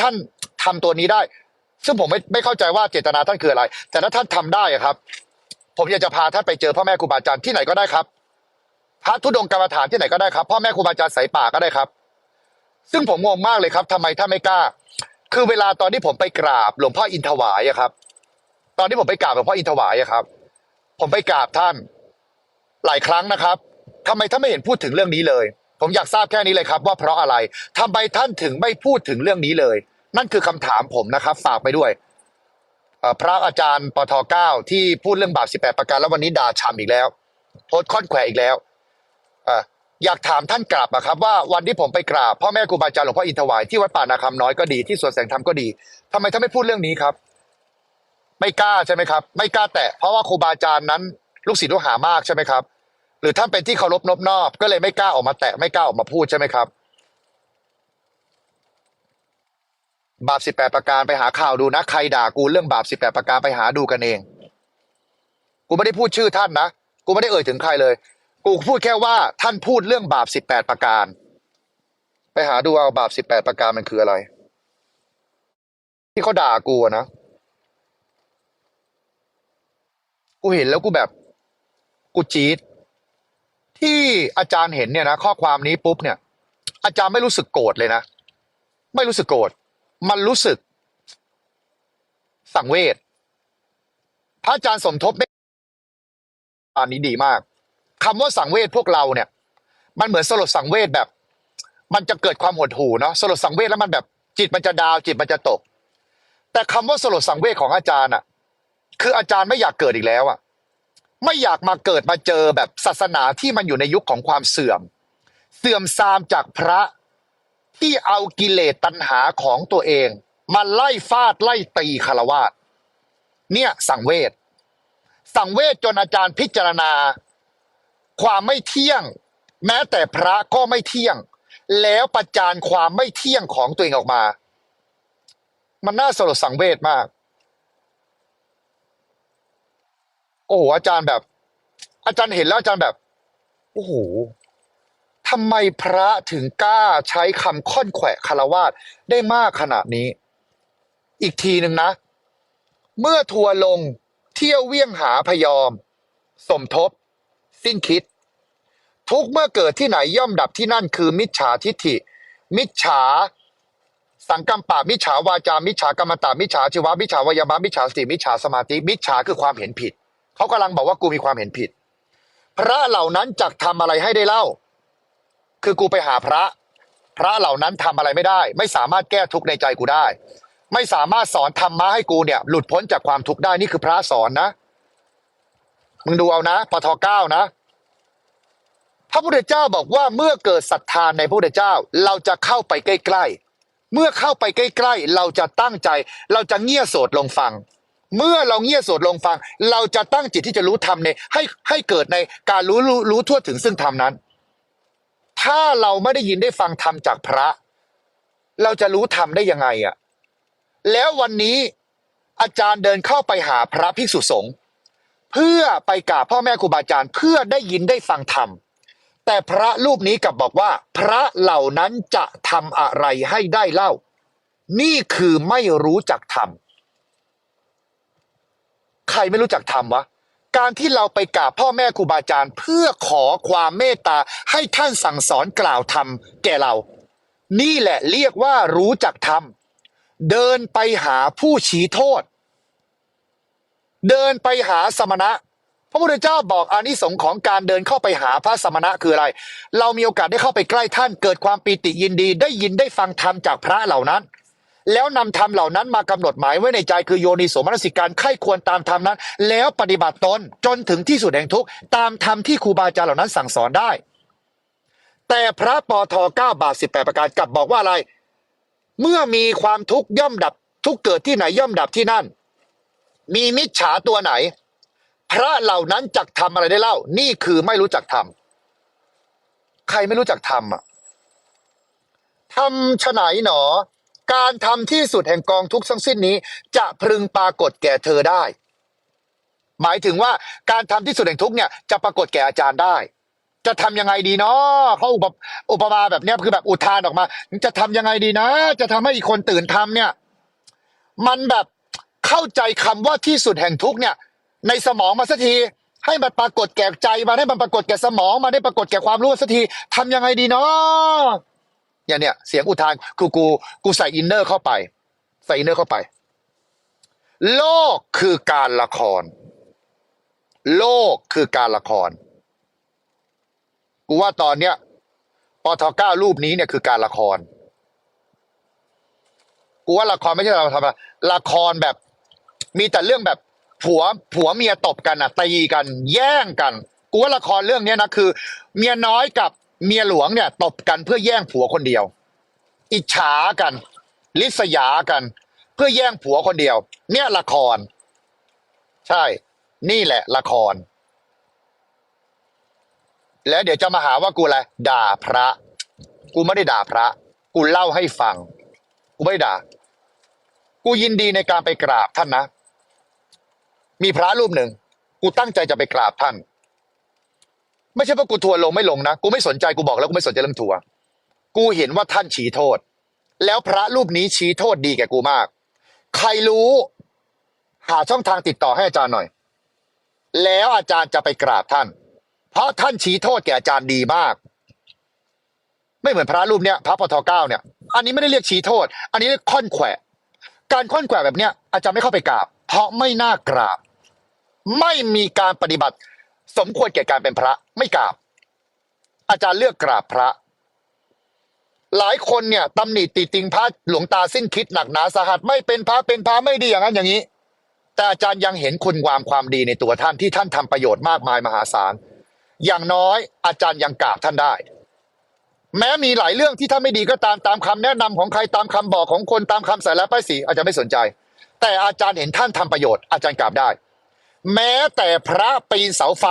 ท่านทำตัวนี้ได้ ซึ่งผมไม่ไม่เข้าใจว่าเจตนาท่านคืออะไร แต่ถ้าท่านทำได้ครับ ผมอยากจะพาท่านไปเจอพ่อแม่ครูบาอาจารย์ที่ไหนก็ได้ครับพระธุดงกรรมฐานที่ไหนก็ได้ครับพ่อแม่ครูบาอาจารย์สายป่าก็ได้ครับ ซึ่งผมงงมากเลยครับทำไมท่านไม่กล้า คือเวลาตอนที่ผมไปกราบหลวงพ่ออินทวายอะครับ ตอนที่ผมไปกราบหลวงพ่ออินทวายอะครับ ผมไปกราบท่าน หลายครั้งนะครับทำไมท่านไม่เห็นพูดถึงเรื่องนี้เลย ผมอยากทราบแค่นี้เลยครับ ว่าเพราะอะไรทำไมท่านถึงไม่พูดถึงเรื่องนี้เลย นั่นคือคำถามผมนะครับ ฝากไปด้วยพระอาจารย์ปทเก้าที่พูดเรื่องบาปสิบแปดประการแล้ววันนี้ด่าฉ่ำอีกแล้ว โพสค่อนแขวอีกแล้วออยากถามท่านกลับอะครับว่าวันที่ผมไปกราบพ่อแม่ครูบาอาจารย์หลวงพ่ออินทวายที่วัดป่านาคำน้อยก็ดีที่สวนแสงธรรมก็ดีทำไมท่านไม่พูดเรื่องนี้ครับ ไม่กล้าใช่ไหมครับ ไม่กล้าแตะเพราะว่าครูบาอาจารย์นั้น ลูกศิษย์ลูกหามากใช่ไหมครับ หรือท่านเป็นที่เคารพนบนอบก็เลยไม่กล้าออกมาแตะไม่กล้าออกมาพูดใช่ไหมครับ บาปสิบแปดประการไปหาข่าวดูนะใครด่ากูเรื่องบาปสิบแปดประการไปหาดูกันเอง กูไม่ได้พูดชื่อท่านนะกูไม่ได้เอ่ยถึงใครเลย กูพูดแค่ว่าท่านพูดเรื่องบาปสิบแปดประการ ไปหาดูเอาบาปสิบแปดประการมันคืออะไร ที่เขาด่ากูนะกูเห็นแล้วกูแบบ กูจี๊ด ที่อาจารย์เห็นเนี่ยนะข้อความนี้ปุ๊บเนี่ย อาจารย์ไม่รู้สึกโกรธเลยนะ ไม่รู้สึกโกรธมันรู้สึก สังเวชพระอาจารย์สมทบอันนี้ดีมากคำว่าสังเวชพวกเราเนี่ย มันเหมือนสลดสังเวชแบบ มันจะเกิดความหดหู่เนาะสลดสังเวชแล้วมันแบบ จิตมันจะดาวจิตมันจะตก แต่คำว่าสลดสังเวชของอาจารย์อะ คืออาจารย์ไม่อยากเกิดอีกแล้วอะ ไม่อยากมาเกิดมาเจอแบบศาสนาที่มันอยู่ในยุคของความเสื่อม เสื่อมทรามจากพระที่เอากิเลสตัณหาของตัวเอง มาไล่ฟาดไล่ตีคารวาสเนี่ยสังเวชสังเวชจนอาจารย์พิจารณา ความไม่เที่ยง แม้แต่พระก็ไม่เที่ยง แล้วประจานความไม่เที่ยงของตัวเองออกมา มันน่าสลดสังเวชมาก โอ้โหอาจารย์แบบ อาจารย์เห็นแล้วอาจารย์แบบโอ้โหทำไมพระถึงกล้าใช้คำค่อนแขวะคารวาสได้มากขนาดนี้ อีกทีหนึ่งนะ เมื่อทัวร์ลงเที่ยวเวี่ยงหาพยอม สมทบ สิ้นคิด ทุกเมื่อเกิดที่ไหนย่อมดับที่นั่นคือมิจฉาทิฏฐิ มิจฉา สังกัมปะมิจฉาวาจา มิจฉากรรมตามิจฉาชีวะมิจฉาวายามะมิจฉาสติมิจฉาสมาธิมิจฉาคือความเห็นผิด เขากำลังบอกว่ากูมีความเห็นผิด พระเหล่านั้นจักทำอะไรให้ได้เล่า คือกูไปหาพระ พระเหล่านั้นทำอะไรไม่ได้ ไม่สามารถแก้ทุกข์ในใจกูได้ ไม่สามารถสอนธรรมะให้กูเนี่ย หลุดพ้นจากความทุกข์ได้นี่คือพระสอนนะมึงดูเอานะปทเก้านะพระพุทธเจ้าบอกว่าเมื่อเกิดศรัทธาในพระพุทธเจ้า เราจะเข้าไปใกล้ๆ เมื่อเข้าไปใกล้ ๆ เราจะตั้งใจ เราจะเงี่ยโสดลงฟัง เมื่อเราเงี่ยโสดลงฟัง เราจะตั้งจิตที่จะรู้ธรรมในให้ให้เกิดในการรู้รู้รู้ทั่วถึงซึ่งธรรมนั้น ถ้าเราไม่ได้ยินได้ฟังธรรมจากพระ เราจะรู้ธรรมได้ยังไงอะแล้ววันนี้อาจารย์เดินเข้าไปหาพระภิกษุสงฆ์เพื่อไปกราบพ่อแม่ครูบาอาจารย์เพื่อได้ยินได้ฟังธรรม แต่พระรูปนี้กลับบอกว่า พระเหล่านั้นจะทำอะไรให้ได้เล่า นี่คือไม่รู้จักธรรม ใครไม่รู้จักธรรมวะ การที่เราไปกราบพ่อแม่ครูบาอาจารย์เพื่อขอความเมตตาให้ท่านสั่งสอนกล่าวธรรมแก่เรา นี่แหละเรียกว่ารู้จักธรรม เดินไปหาผู้ชี้โทษ เดินไปหาสมณะพระพุทธเจ้าบอกอานิสงส์ของการเดินเข้าไปหาพระสมณะคืออะไร เรามีโอกาสได้เข้าไปใกล้ท่านเกิดความปีติยินดี ได้ยินได้ฟังธรรมจากพระเหล่านั้น แล้วนำธรรมเหล่านั้นมากำหนดหมายไว้ในใจคือโยนิโสมนสิการไข้ควรตามธรรมนั้น แล้วปฏิบัติตนจนถึงที่สุดแห่งทุกตามธรรมที่ครูบาอาจารย์เหล่านั้นสั่งสอนได้ แต่พระปอทเก้าบาทสิบแปดประการกลับบอกว่าอะไร เมื่อมีความทุกข์ย่อมดับ ทุกเกิดที่ไหนย่อมดับที่นั่น มีมิจฉาตัวไหน พระเหล่านั้นจักทำอะไรได้เล่า นี่คือไม่รู้จักทำใครไม่รู้จักทำอะทำฉไหนหนอ การทำที่สุดแห่งกองทุกข์ทั้งสิ้นนี้ จะพึงปรากฏแก่เธอได้ หมายถึงว่าการทำที่สุดแห่งทุกข์เนี่ยจะปรากฏแก่อาจารย์ได้ จะทำยังไงดีเนาะเขาอุปอุปมาแบบเนี้ยคือแบบอุทานออกมา จะทำยังไงดีนะ จะทำให้อีกคนตื่นทำเนี่ย มันแบบเข้าใจคำว่าที่สุดแห่งทุกข์เนี่ย ในสมองมาสักทีให้มันปรากฏแก่ใจมาให้มันปรากฏแก่สมองมาได้ปรากฏแก่ความรู้สักทีทำยังไงดีเนาะ อย่างเนี้ยเสียงอุทานกูกูกูใส่อินเนอร์เข้าไป ใส่อินเนอร์เข้าไป โลกคือการละคร โลกคือการละคร กูว่าตอนเนี้ยปทเก้ารูปนี้เนี่ยคือการละคร กูว่าละครไม่ใช่เราทำอะละครแบบ มีแต่เรื่องแบบผัวผัวเมียตบกันอะตีกัน แย่งกัน กูว่าละครเรื่องเนี้ยนะคือ เมียน้อยกับ เมียหลวงเนี่ยตบกันเพื่อแย่งผัวคนเดียว อิจฉากัน ลิษยากัน เพื่อแย่งผัวคนเดียว เนี่ยละคร ใช่ นี่แหละละคร แล้วเดี๋ยวจะมาหาว่ากูอะไรด่าพระ กูไม่ได้ด่าพระ กูเล่าให้ฟัง กูไม่ได้ด่า กูยินดีในการไปกราบท่านนะ มีพระรูปหนึ่ง กูตั้งใจจะไปกราบท่าน ไม่ใช่ว่ากูทัวร์ลงไม่ลงนะกูไม่สนใจกูบอกแล้วกูไม่สนใจเรื่องทัวร์กูเห็นว่าท่านชี้โทษ แล้วพระรูปนี้ชี้โทษดีแก่กูมาก ใครรู้ หาช่องทางติดต่อให้อาจารย์หน่อย แล้วอาจารย์จะไปกราบท่าน เพราะท่านชี้โทษแก่อาจารย์ดีมาก ไม่เหมือนพระรูปเนี้ยพระปทเก้าเนี่ย อันนี้ไม่ได้เรียกชี้โทษ อันนี้เรียกค่อนแขวะการค่อนแขวะแบบเนี้ยอาจารย์ไม่เข้าไปกราบ เพราะไม่น่ากราบ ไม่มีการปฏิบัติ สมควรแก่การเป็นพระไม่กราบ อาจารย์เลือกกราบพระ หลายคนเนี่ยตำหนิติติงพระหลวงตาสิ้นคิดหนักหนาสาหัสไม่เป็นพระเป็นพระไม่ดีอย่างนั้นอย่างนี้ แต่อาจารย์ยังเห็นคุณความความดีในตัวท่านที่ท่านทำประโยชน์มากมายมหาศาลอย่างน้อยอาจารย์ยังกราบท่านได้ แม้มีหลายเรื่องที่ท่านไม่ดีก็ตามตามคำแนะนำของใครตามคำบอกของคนตามคำสายและป้ายสีอาจารย์ไม่สนใจ แต่อาจารย์เห็นท่านทำประโยชน์อาจารย์กราบได้ แม้แต่พระปีนเสาไฟ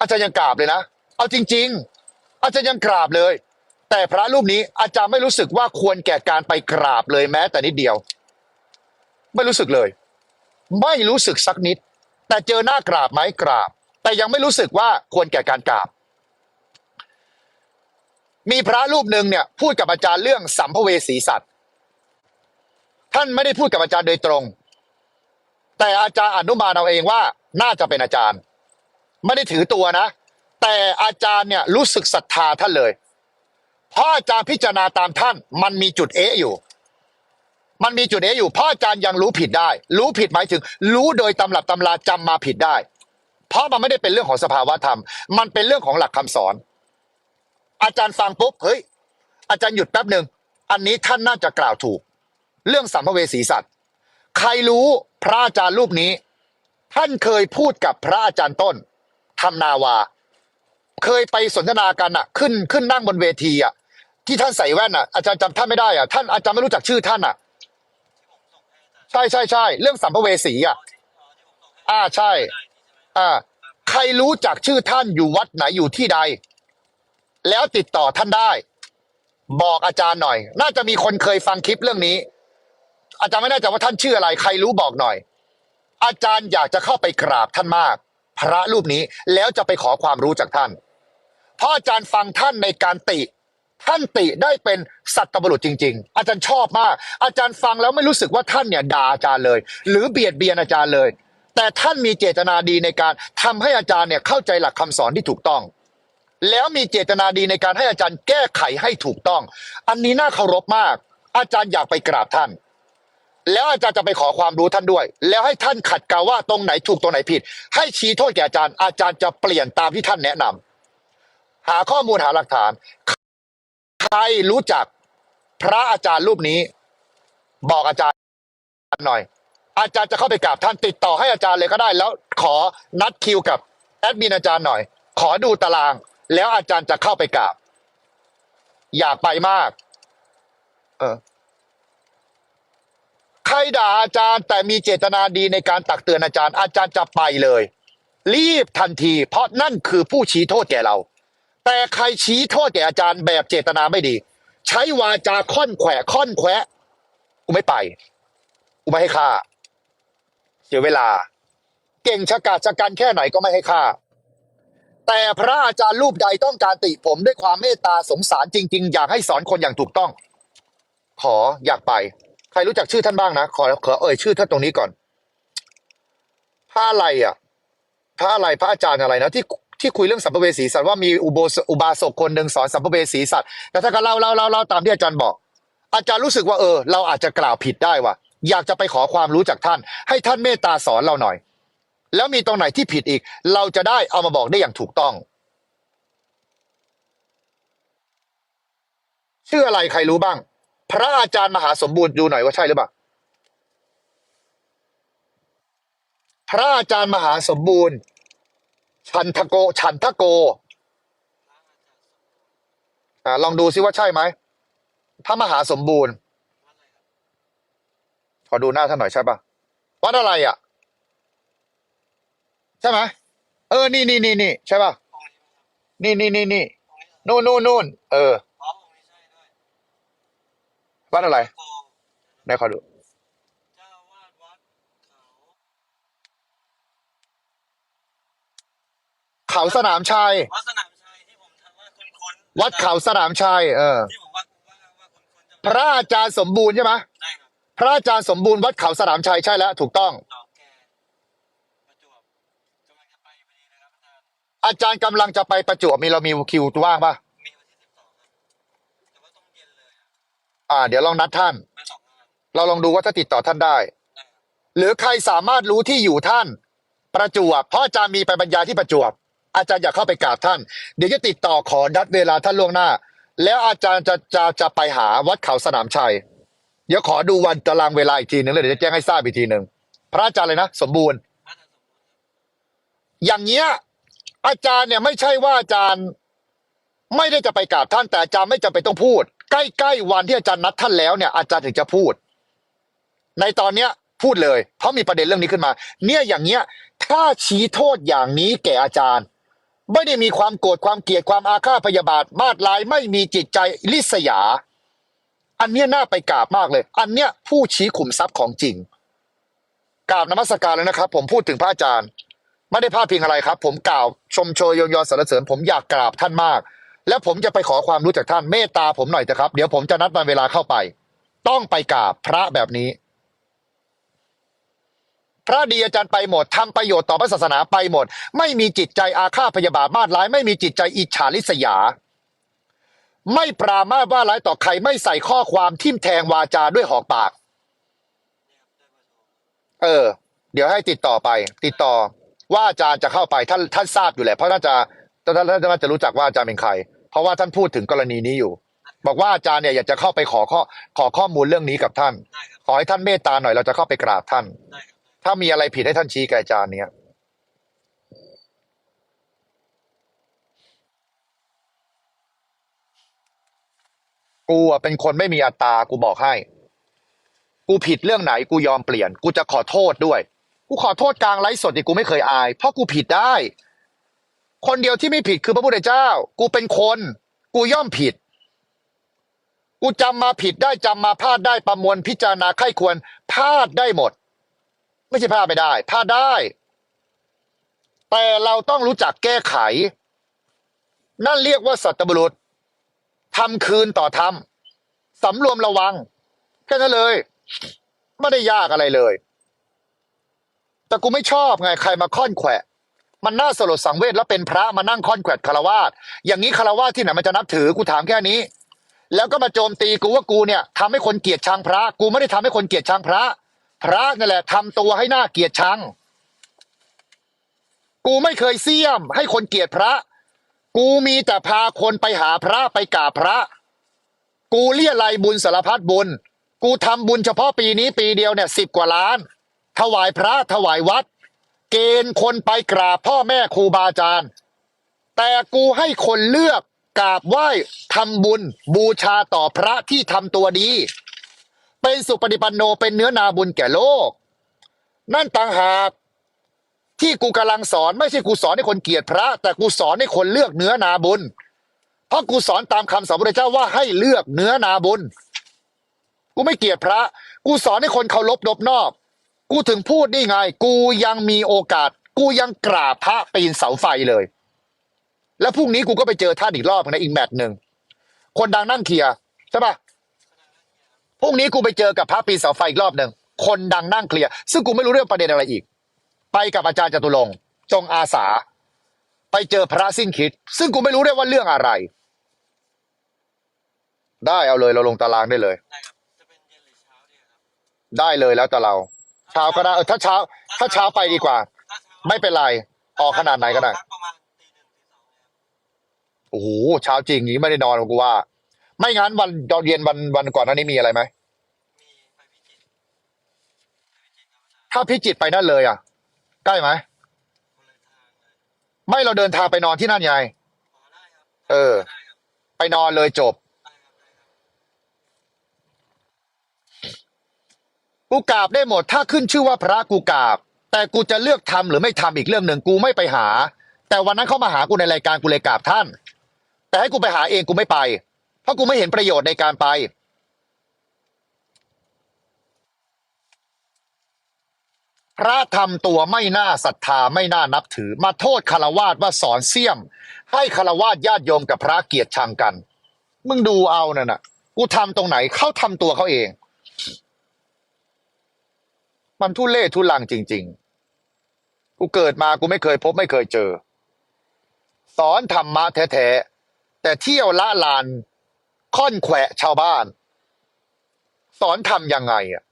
อาจารย์ยังกราบเลยนะ เอาจริง ๆ อาจารย์ยังกราบเลย แต่พระรูปนี้อาจารย์ไม่รู้สึกว่าควรแก่การไปกราบเลยแม้แต่นิดเดียว ไม่รู้สึกเลย ไม่รู้สึกสักนิด แต่เจอหน้ากราบไหมกราบ แต่ยังไม่รู้สึกว่าควรแก่การกราบ มีพระรูปหนึ่งเนี่ยพูดกับอาจารย์เรื่องสัมภเวสีสัตว์ท่านไม่ได้พูดกับอาจารย์โดยตรง แต่อาจารย์อนุมานเอาเองว่า น่าจะเป็นอาจารย์ ไม่ได้ถือตัวนะ แต่อาจารย์เนี่ยรู้สึกศรัทธาท่านเลย เพราะอาจารย์พิจารณาตามท่าน มันมีจุดเอะอยู่ มันมีจุดเอะอยู่เพราะอาจารย์ยังรู้ผิดได้ รู้ผิดหมายถึง รู้โดยตำรับตำราจำมาผิดได้ เพราะมันไม่ได้เป็นเรื่องของสภาวะธรรม มันเป็นเรื่องของหลักคำสอน อาจารย์ฟังปุ๊บเฮ้ยอาจารย์หยุดแป๊บหนึ่งอันนี้ท่านน่าจะกล่าวถูก เรื่องสัมภเวสีสัตว์ ใครรู้ พระอาจารย์รูปนี้ ท่านเคยพูดกับพระอาจารย์ต้นทำนาวา เคยไปสนทนากันอะขึ้นขึ้นนั่งบนเวทีอะที่ท่านใส่แว่นอะอาจารย์จำท่านไม่ได้อะท่านอาจารย์ไม่รู้จักชื่อท่านอะใช่ใช่ใช่เรื่องสัมภเวสีอะอ่าใช่ อ่า ใครรู้จักชื่อท่านอยู่วัดไหนอยู่ที่ใด แล้วติดต่อท่านได้ บอกอาจารย์หน่อย น่าจะมีคนเคยฟังคลิปเรื่องนี้ อาจารย์ไม่แน่ใจว่าท่านชื่ออะไร ใครรู้บอกหน่อย อาจารย์อยากจะเข้าไปกราบท่านมาก พระรูปนี้แล้วจะไปขอความรู้จากท่าน เพราะอาจารย์ฟังท่านในการติ ท่านติได้เป็นสัตบุรุษจริง ๆ อาจารย์ชอบมาก อาจารย์ฟังแล้วไม่รู้สึกว่าท่านเนี่ยด่าอาจารย์เลย หรือเบียดเบียนอาจารย์เลย แต่ท่านมีเจตนาดีในการทำให้อาจารย์เนี่ยเข้าใจหลักคำสอนที่ถูกต้องแล้วมีเจตนาดีในการให้อาจารย์แก้ไขให้ถูกต้อง อันนี้น่าเคารพมาก อาจารย์อยากไปกราบท่าน แล้วอาจารย์จะไปขอความรู้ท่านด้วย แล้วให้ท่านขัดเกลาว่าตรงไหนถูกตรงไหนผิด ให้ชี้โทษแก่อาจารย์ อาจารย์จะเปลี่ยนตามที่ท่านแนะนำหาข้อมูลหาหลักฐาน ใครรู้จักพระอาจารย์รูปนี้ บอกอาจารย์หน่อย อาจารย์จะเข้าไปกราบท่านติดต่อให้อาจารย์เลยก็ได้ แล้วขอนัดคิวกับแอดมินอาจารย์หน่อย ขอดูตาราง แล้วอาจารย์จะเข้าไปกราบ อยากไปมาก เออ ใครด่าอาจารย์แต่มีเจตนาดีในการตักเตือนอาจารย์ อาจารย์จะไปเลย รีบทันที เพราะนั่นคือผู้ชี้โทษแก่เรา แต่ใครชี้โทษแก่อาจารย์แบบเจตนาไม่ดี ใช้วาจาค่อนแขวะค่อนแควะกูไม่ไปกูไม่ให้ค่าเสียเวลา เก่งชะกาจชะกันแค่ไหนก็ไม่ให้ค่าแต่พระอาจารย์รูปใดต้องการติผมด้วยความเมตตาสงสารจริง ๆ อยากให้สอนคนอย่างถูกต้อง ขออยากไป ใครรู้จักชื่อท่านบ้างนะขอขอเอ่ยชื่อท่านตรงนี้ก่อนพระอะไรอะพระอะไรพระอาจารย์อะไรนะที่ที่คุยเรื่องสัมภเวสีสัตว์ว่ามีอุโบสอุบาสกคนหนึ่งสอนสัมภเวสีสัตว์แต่ถ้าก็เล่าเล่าเล่าเล่าตามที่อาจารย์บอก อาจารย์รู้สึกว่าเออ เราอาจจะกล่าวผิดได้ว่ะอยากจะไปขอความรู้จากท่าน ให้ท่านเมตตาสอนเราหน่อย แล้วมีตรงไหนที่ผิดอีก เราจะได้เอามาบอกได้อย่างถูกต้อง ชื่ออะไรใครรู้บ้าง พระอาจารย์มหาสมบูรณ์ดูหน่อยว่าใช่หรือเปล่าพระอาจารย์มหาสมบูรณ์ ชันทโก ชันทโกอ่าลองดูซิว่าใช่ไหมพระมหาสมบูรณ์ขอดูหน้าท่านหน่อยใช่ปะวัดอะไรอะ ใช่ไหมเออ นี่นี่นี่นี่ใช่ปะนี่นี่นี่นี่นู่นนู่นนู่นเออ อ๋อไม่ใช่ด้วย วัดอะไรโกไหนขอดูเจ้าอาวาดวัดเขาเขาสนามชัย วัดสนามชัยที่ผมทำว่าคุณคุณวัดเขาสนามชัย เออ ที่ผมว่าว่าว่าคุณคุณจะพระอาจารย์สมบูรณ์ใช่ไหมได้ครับพระอาจารย์สมบูรณ์วัดเขาสนามชัยใช่แล้วถูกต้องดอกแก่ประจวบกำลังจะไปพอดีเลยครับอาจารย์อาจารย์กำลังจะไปประจวบมีเรามีคิวว่างปะ อ่า เดี๋ยวลองนัดท่านเป็นสองงาน เราลองดูว่าถ้าติดต่อท่านได้ได้ครับหรือใครสามารถรู้ที่อยู่ท่าน ประจวบเพราะอาจารย์มีไปบรรยายที่ประจวบ อาจารย์อยากเข้าไปกราบท่าน เดี๋ยวจะติดต่อขอนัดเวลาท่านล่วงหน้า แล้วอาจารย์จะจะจะไปหาวัดเขาสนามชัย เดี๋ยวขอดูวันตารางเวลาอีกทีหนึ่งแล้วเดี๋ยวจะแจ้งให้ทราบอีกทีหนึ่งพระอาจารย์เลยนะสมบูรณ์อาจารย์สมบูรณ์ครับอย่างเงี้ยอาจารย์เนี่ยไม่ใช่ว่าอาจารย์ ไม่ได้จะไปกราบท่านแต่อาจารย์ไม่จำเป็นต้องพูด ใกล้ๆวันที่อาจารย์นัดท่านแล้วเนี่ยอาจารย์ถึงจะพูด ในตอนเนี้ยพูดเลยเพราะมีประเด็นเรื่องนี้ขึ้นมา เนี่ยอย่างเงี้ย ถ้าชี้โทษอย่างนี้แก่อาจารย์ ไม่ได้มีความโกรธความเกลียดความอาฆาตพยาบาทมาดลายไม่มีจิตใจลิษยา อันเนี้ยน่าไปกราบมากเลย อันเนี้ยผู้ชี้ขุมทรัพย์ของจริงกราบนมัสการเลยนะครับ ผมพูดถึงพระอาจารย์ ไม่ได้พาดพิงอะไรครับ ผมกล่าวชมโชยยงยอสรรเสริญ ผมอยากกราบท่านมาก แล้วผมจะไปขอความรู้จากท่านเมตตาผมหน่อยเถอะครับ เดี๋ยวผมจะนัดวันเวลาเข้าไป ต้องไปกราบพระแบบนี้ พระดีอาจารย์ไปหมดทำประโยชน์ต่อพระศาสนาไปหมด ไม่มีจิตใจอาฆาตพยาบาทมาดร้าย ไม่มีจิตใจอิจฉาริษยา ไม่ปรามาว่าร้ายต่อใครไม่ใส่ข้อความทิ่มแทงวาจาด้วยหอกปาก เอร์โทรเออเดี๋ยวให้ติดต่อไป ติดต่อว่าอาจารย์จะเข้าไปท่านท่านทราบอยู่แหละเพราะท่านจะ ท่านท่านท่านน่าจะรู้จักว่าอาจารย์เป็นใคร เพราะว่าท่านพูดถึงกรณีนี้อยู่ บอกว่าอาจารย์เนี่ยอยากจะเข้าไปขอข้อขอข้อมูลเรื่องนี้กับท่านได้ครับขอให้ท่านเมตตาหน่อยเราจะเข้าไปกราบท่านได้ครับถ้ามีอะไรผิดให้ท่านชี้แก่อาจารย์เนี่ยกูอะเป็นคนไม่มีอัตตากูบอกให้ กูผิดเรื่องไหนกูยอมเปลี่ยน กูจะขอโทษด้วย กูขอโทษกลางไลฟ์สดที่กูไม่เคยอาย เพราะกูผิดได้ คนเดียวที่ไม่ผิดคือพระพุทธเจ้า กูเป็นคน กูย่อมผิด กูจำมาผิดได้จำมาพลาดได้ประมวลพิจารณาไข้ควรพลาดได้หมด ไม่ใช่พลาดไม่ได้พลาดได้ แต่เราต้องรู้จักแก้ไข นั่นเรียกว่าสัตบุรุษทำคืนต่อทำสำรวมระวังแค่นั้นเลย ไม่ได้ยากอะไรเลย แต่กูไม่ชอบไงใครมาค่อนแขวะ มันน่าสลดสังเวชแล้วเป็นพระมานั่งค่อนแขวะคารวาสอย่างนี้คารวาสที่ไหนมันจะนับถือกูถามแค่นี้ แล้วก็มาโจมตีกูว่ากูเนี่ยทำให้คนเกลียดชังพระ กูไม่ได้ทำให้คนเกลียดชังพระ พระนั่นแหละทำตัวให้หน้าเกลียดชัง กูไม่เคยเสี่ยม ให้คนเกลียดพระ กูมีแต่พาคนไปหาพระไปกราบพระ กูเลี่ยไรบุญสารพัดบุญ กูทำบุญเฉพาะปีนี้ปีเดียวเนี่ยสิบกว่าล้าน ถวายพระถวายวัด เกณฑ์คนไปกราบพ่อแม่ครูบาอาจารย์ แต่กูให้คนเลือกกราบไหว้ทำบุญบูชาต่อพระที่ทำตัวดี เป็นสุปฏิปันโนเป็นเนื้อนาบุญแก่โลก นั่นต่างหากที่กูกำลังสอนไม่ใช่กูสอนให้คนเกลียดพระ แต่กูสอนให้คนเลือกเนื้อนาบุญ เพราะกูสอนตามคำสอนพระเจ้าว่าให้เลือกเนื้อนาบุญ กูไม่เกลียดพระ กูสอนให้คนเคารพนบนอบ กูถึงพูดนี่ไง กูยังมีโอกาส กูยังกราบพระปีนเสาไฟเลย แล้วพรุ่งนี้กูก็ไปเจอท่านอีกรอบนะอีกแมตช์หนึ่งคนดังนั่งเคลียร์ใช่ปะพรุ่งนี้กูไปเจอกับพระปีนเสาไฟอีกรอบหนึ่งคนดังนั่งเคลียร์ซึ่งกูไม่รู้เรื่องประเด็นอะไรอีก ไปกับอาจารย์จตุรงค์จงอาสา ไปเจอพระสิ้นคิด ซึ่งกูไม่รู้ด้วยว่าเรื่องอะไร ได้เอาเลยเราลงตารางได้เลย ได้ครับจะเป็นเย็นหรือเช้าดีครับได้เลยแล้วแต่เรา เช้าก็ได้เออถ้าเช้า ถ้าเช้าไปดีกว่า ไม่เป็นไรออกขนาดไหนก็ได้ ประมาณตีหนึ่งตีสองเลยครับโอ้โหเช้าจริงงี้ไม่ได้นอนหรอกกูว่า ไม่งั้นวันตอนเย็นวันวันก่อนหน้านี้มีอะไรไหมมีไปพิจิตรไปพิจิตรครับอาจารย์ถ้าพิจิตรไปนั่นเลยอะ ใกล้ไหมคนละทางเลยไม่เราเดินทางไปนอนที่นั่นไงอ๋อได้ครับเออ ได้ครับไปนอนเลยจบได้ครับ กูกราบได้หมด ถ้าขึ้นชื่อว่าพระกูกราบ แต่กูจะเลือกทำหรือไม่ทำอีกเรื่องหนึ่งกูไม่ไปหา แต่วันนั้นเขามาหากูในรายการกูเลยกราบท่าน แต่ให้กูไปหาเองกูไม่ไป เพราะกูไม่เห็นประโยชน์ในการไป พระทำตัวไม่น่าศรัทธาไม่น่านับถือ มาโทษคารวาสว่าสอนเสี่ยม ให้คารวาสญาติโยมกับพระเกียรติชังกัน มึงดูเอาน่ะนะกูทำตรงไหนเขาทำตัวเขาเอง มันทุเล่ทุลังจริง ๆ กูเกิดมากูไม่เคยพบไม่เคยเจอ สอนธรรมะแท้ๆ แต่เที่ยวละลานค่อนแขวะชาวบ้าน สอนทำยังไงอะ